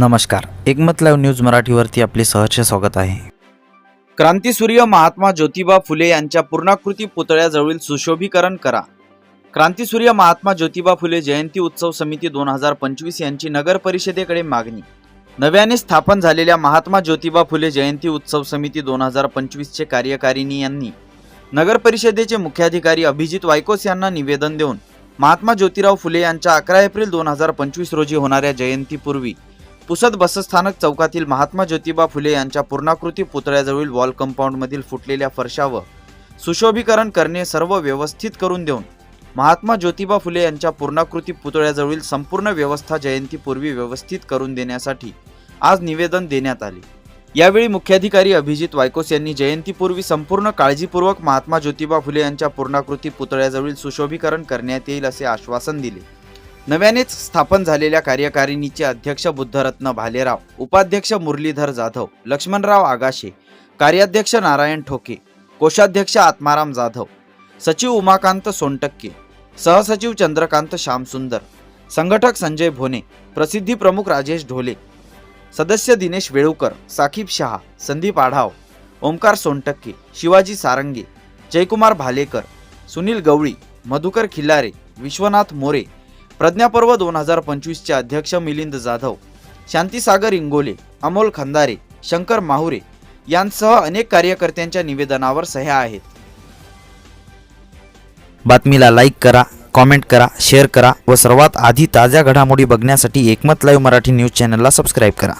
नमस्कार. एकमत live news मराठीवरती आपले सहर्ष स्वागत आहे. क्रांतीसूर्य महात्मा ज्योतिबा फुले यांच्या पूर्णाकृती पुतळ्याजवळील सुशोभीकरण करा. क्रांतीसूर्य महात्मा ज्योतिबा फुले जयंती उत्सव समिती दोन हजार पंचवीस यांची नगर परिषदेकडे मागणी. नव्याने स्थापन झालेल्या महात्मा ज्योतिबा फुले जयंती उत्सव समिती दोन हजार पंचवीसचे कार्यकारिणी यांनी नगर परिषदेचे मुख्याधिकारी अभिजित वायकोस यांना निवेदन देऊन महात्मा ज्योतिराव फुले यांच्या अकरा एप्रिल दोन हजार पंचवीस रोजी होणाऱ्या जयंतीपूर्वी पुसद बसस्थानक चौकातील महात्मा ज्योतिबा फुले यांच्या पूर्णाकृती पुतळ्याजवळील वॉल कंपाऊंडमधील फुटलेल्या फरशावर सुशोभीकरण करणे सर्व व्यवस्थित करून देऊन महात्मा ज्योतिबा फुले यांच्या पूर्णाकृती पुतळ्याजवळील संपूर्ण व्यवस्था जयंतीपूर्वी व्यवस्थित करून देण्यासाठी आज निवेदन देण्यात आले. यावेळी मुख्याधिकारी अभिजित वायकोस यांनी जयंतीपूर्वी संपूर्ण काळजीपूर्वक महात्मा ज्योतिबा फुले यांच्या पूर्णाकृती पुतळ्याजवळील सुशोभीकरण करण्यात येईल असे आश्वासन दिले. नव्यानेच स्थापन झालेल्या कार्यकारिणीचे अध्यक्ष बुद्धरत्न भालेराव उपाध्यक्ष मुरलीधर जाधव लक्ष्मणराव आगाशे कार्याध्यक्ष नारायण ठोके कोषाध्यक्ष आत्माराम जाधव सचिव उमाकांत सोनटक्के सहसचिव चंद्रकांत श्यामसुंदर संघटक संजय भोने प्रसिद्धी प्रमुख राजेश ढोले सदस्य दिनेश वेळुकर साकीब शहा संदीप आढाव ओमकार सोनटक्के शिवाजी सारंगे जयकुमार भालेकर सुनील गवळी मधुकर खिल्लारे विश्वनाथ मोरे प्रज्ञापर्व दोन हजार पंचवीसचे अध्यक्ष मिलिंद जाधव शांतीसागर इंगोले अमोल खंदारे शंकर माहुरे यांसह अनेक कार्यकर्त्यांच्या निवेदनावर सह्या आहेत. बातमीला लाईक करा कॉमेंट करा शेअर करा व सर्वात आधी ताज्या घडामोडी बघण्यासाठी एकमत लाईव्ह मराठी न्यूज चॅनलला सबस्क्राईब करा.